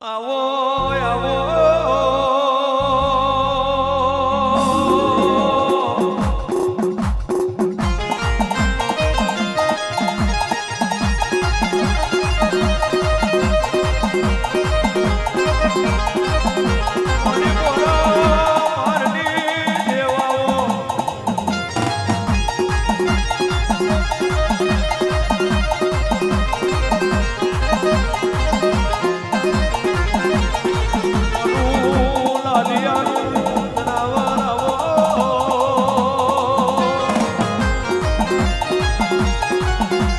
આવો Música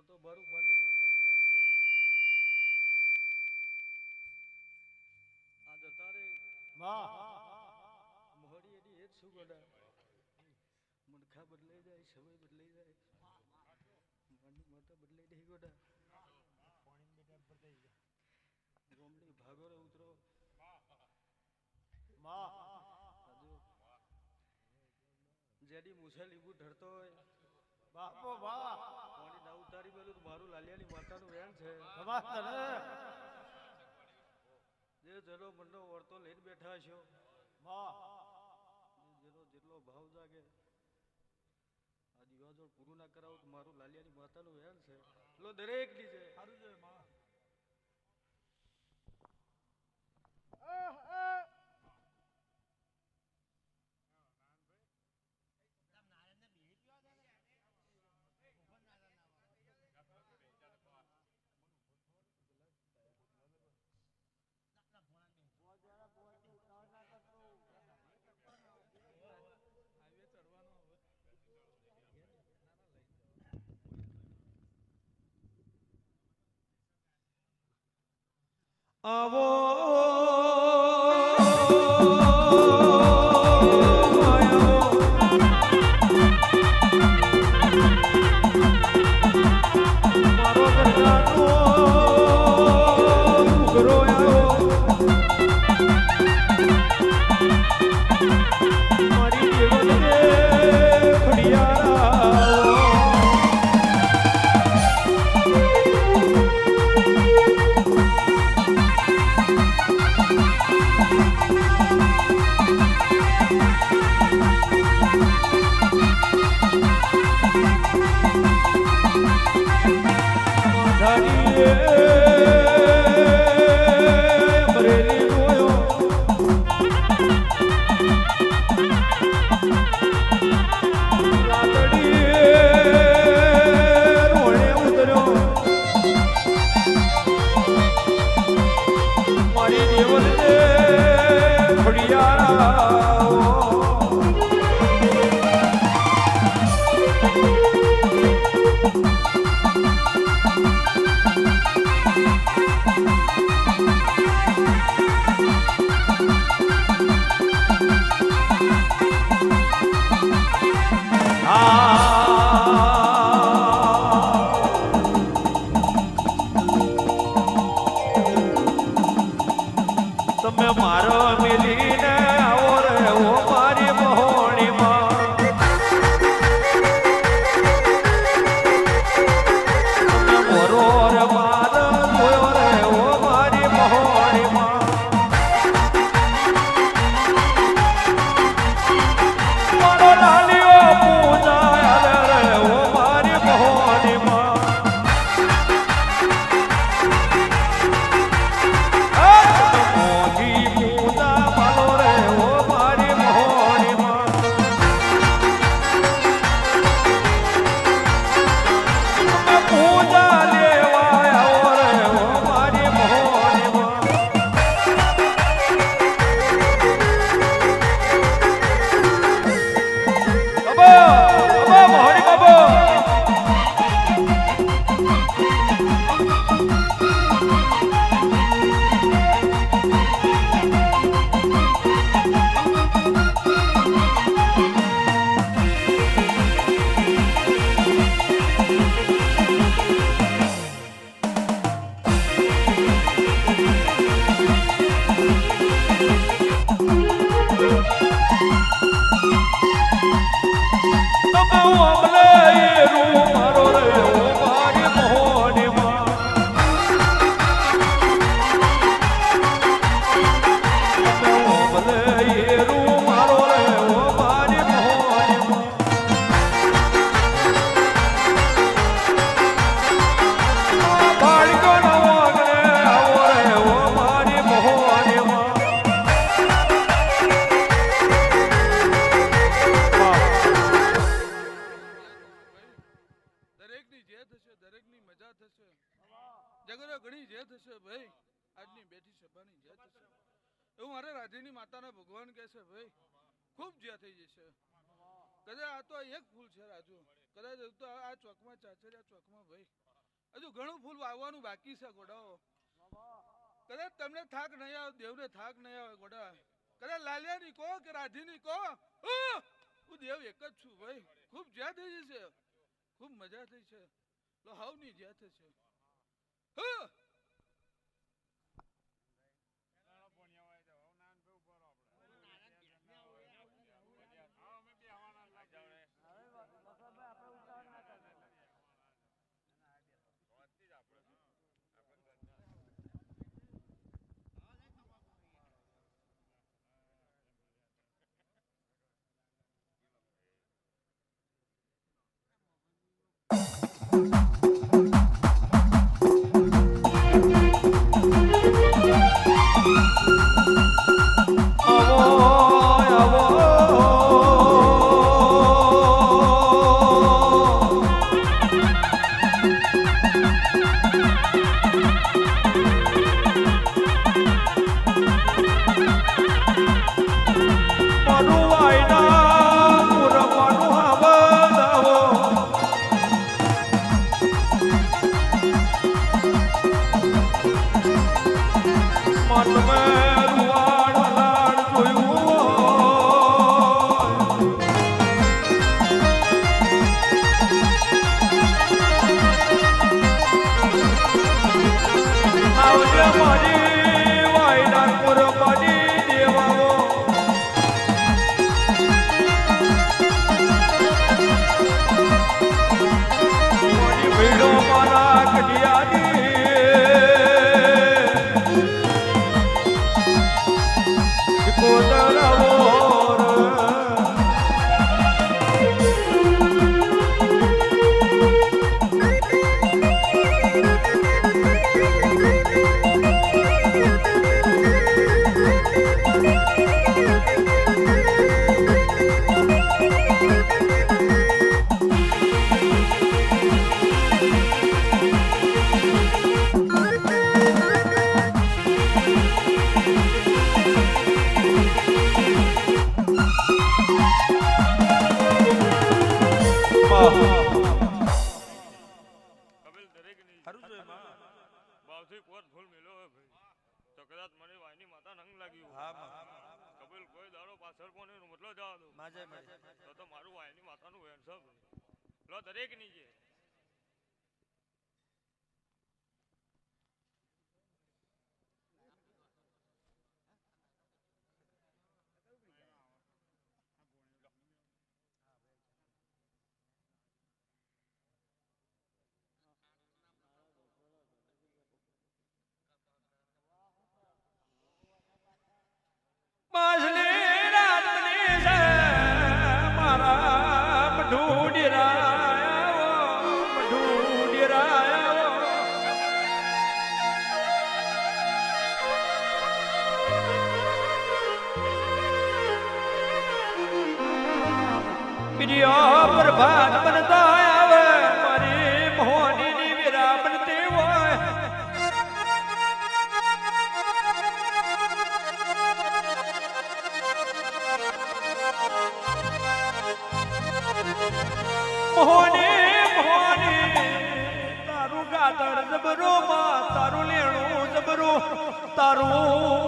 તો તો મારું બારની માતાનું વેણ છે. આ જતા રે મોડી એની એ જ શું ગોડા? બદલાઈ જાય સમય બદલાઈ જાય. માની માતા બદલાઈ નહીં ગોડા. ગોમડી ભાગો રે ઉતરો હજુ જેડી મૂછે લીંબુ ઢળતો હોય. બાપો બા ના પેલું મારું લાલિયાની માતાનું વેણ છે. જે જેનો મનનો વર્તો લઈને બેઠા છો. જેનો જેટલો ભાવ જાગે. આ દિવાજો પૂરું ના કરાવું તો મારું લાલિયાની માતાનું વેણ છે. એટલો દરેકની છે. સારું છે માં. આવો જે થશે, દરેકની મજા થશે. જગરો ઘણી જે થશે ભાઈ, આજની બેઠી સભાની જે થશે. એવું મારે રાધેની માતાના ભગવાન કહે છે, ભાઈ, ખૂબ જે થઈ જશે. કદાચ આ તો એક ફૂલ છે, રાજુ. કદાચ તો આ ચોકમાં ચાચરિયા ચોકમાં ભાઈ. હજુ ઘણું ફૂલ વાવવાનું બાકી છે, ગોડાઓ. કદાચ તમને થાક નહીં આવે, દેવને થાક નહીં આવે, ગોડા. કદાચ લાલિયાની કહો કે રાધીની કહો હું દેવ એક જ છું, ભાઈ. ખૂબ જ્યાં થઈ જશે. ખૂબ મજા થઈ છે. હાવની જાતે છે લાગ્યું. હા કપિલ મતલબ જવા દો. તો મારું વાયની માથાનું વેણ સબ દરેકની છે கூடி જબરો માં તારું લેણું જબરો. તારું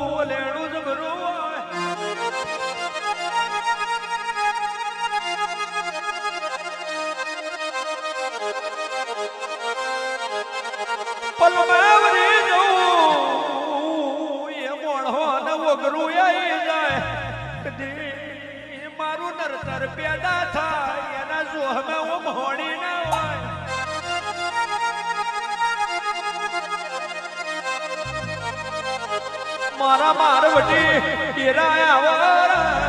મારા મારવટી કેરાયા વરા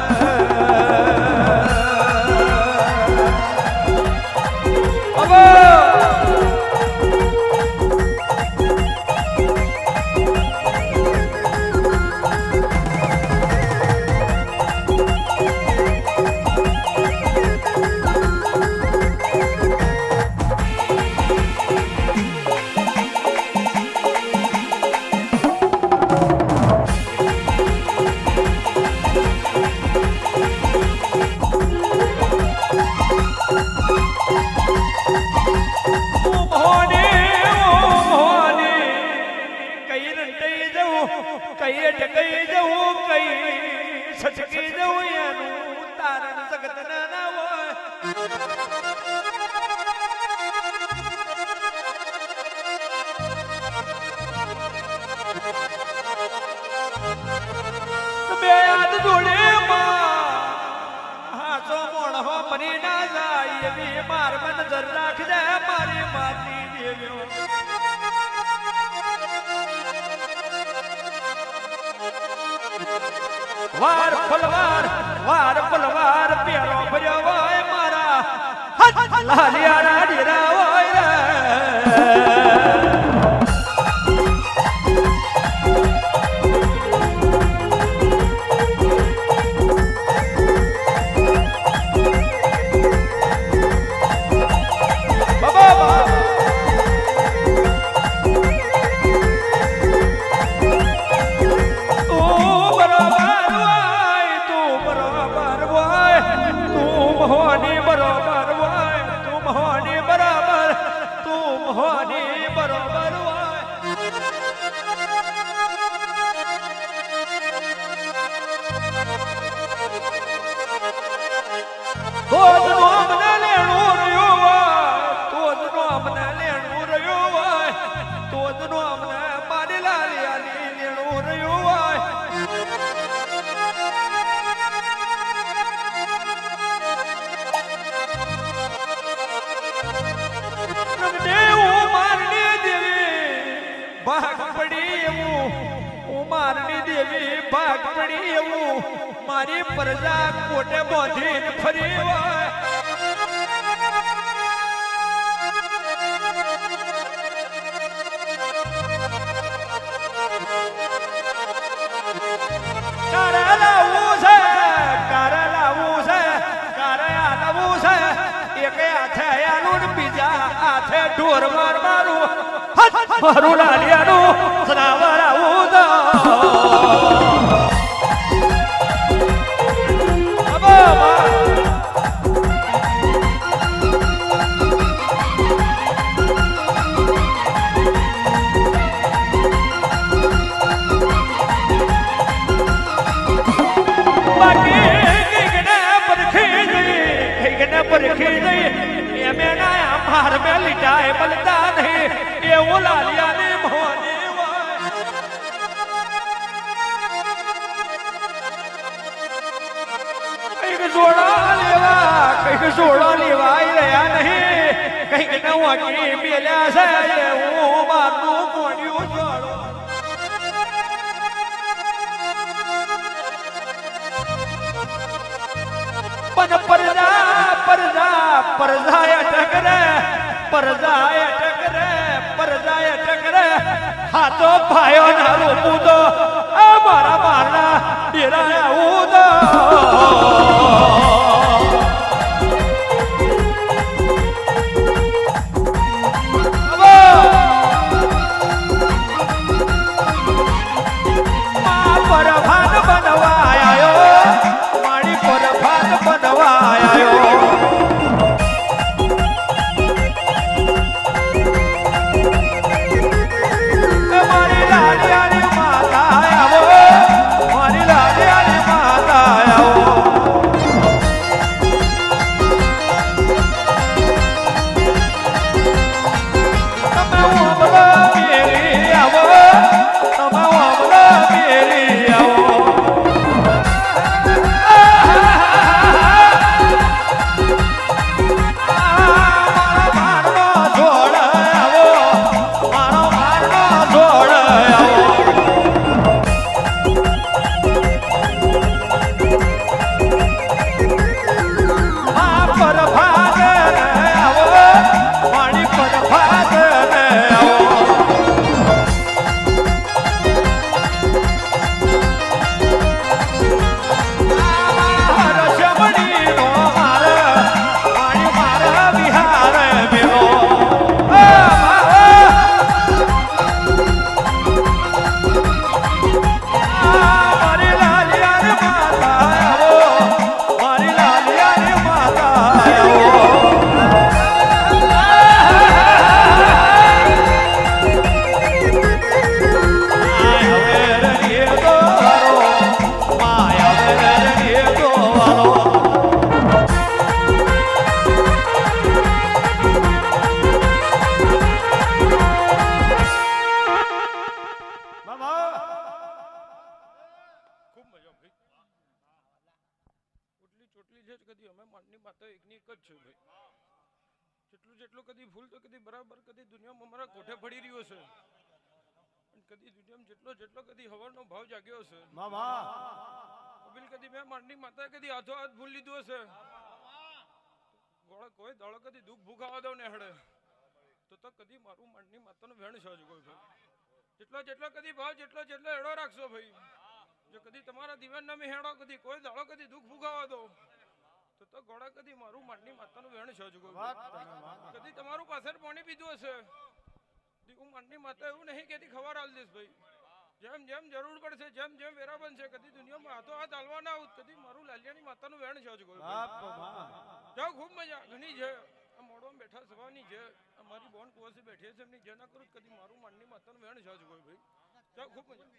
માર મન જર રાખજે, મારી માતી દેવ્યો. વાર પલવાર વાર પલવાર પેલો ભર્યો હોય મારા. લાલિયા રાડી રા હોય રે. હરિયાળું વટી મેલ્યા છે એવું બાનું કોણ્યું જોડો પણ પરજા પરજા પરજાય ટકરે પરજાય ટકરે પરજાય ટકરે હાથો પાયો ના રૂપું તો આ મારા મારા ડેરા ઉદો નો ભાવ જાગ્યો છે મામા કપિલ કદી મેં માંડની માતા કદી હાથો હાથ ભૂલ લીધો છે ગોળ કોઈ દળો કદી દુઃખ ભૂખાવા દો ને હડે. તો તો કદી મારું માંડની માતાનો વેણ સહજ કોઈ ભાઈ. જેટલો જેટલો કદી ભાવ જેટલો જેટલો હેડો રાખશો ભાઈ. જો કદી તમારા દિવાન નામે હેડો કદી કોઈ દાડો કદી દુઃખ ભૂગાવા દો. તો તો ગોળા કદી મારું માંડની માતાનું વેણ સહજ કોઈ કદી તમારું પાછળ પાણી પીધું હશે? દીકું માંડની માતા એવું નહીં કેતી ખબર આલ દઈશ ભાઈ. જેમ જેમ જરૂર પડશે જેમ જેમ વેરા બનશે કદી દુનિયામાં હાથો હાથ હાલવાના આવું કદી મારું લાલિયાની માતાનું વેણ છે હજુ. જાઓ ખૂબ મજા. ઘણી છે. આ મોડવામાં બેઠા સવાની છે. આ મારી બોન કુવાસી બેઠી છે એમની. જે ના કરું કદી મારું માનની માતાનું વેણ છે હજુ કોઈ ભાઈ. જાઓ ખૂબ મજા.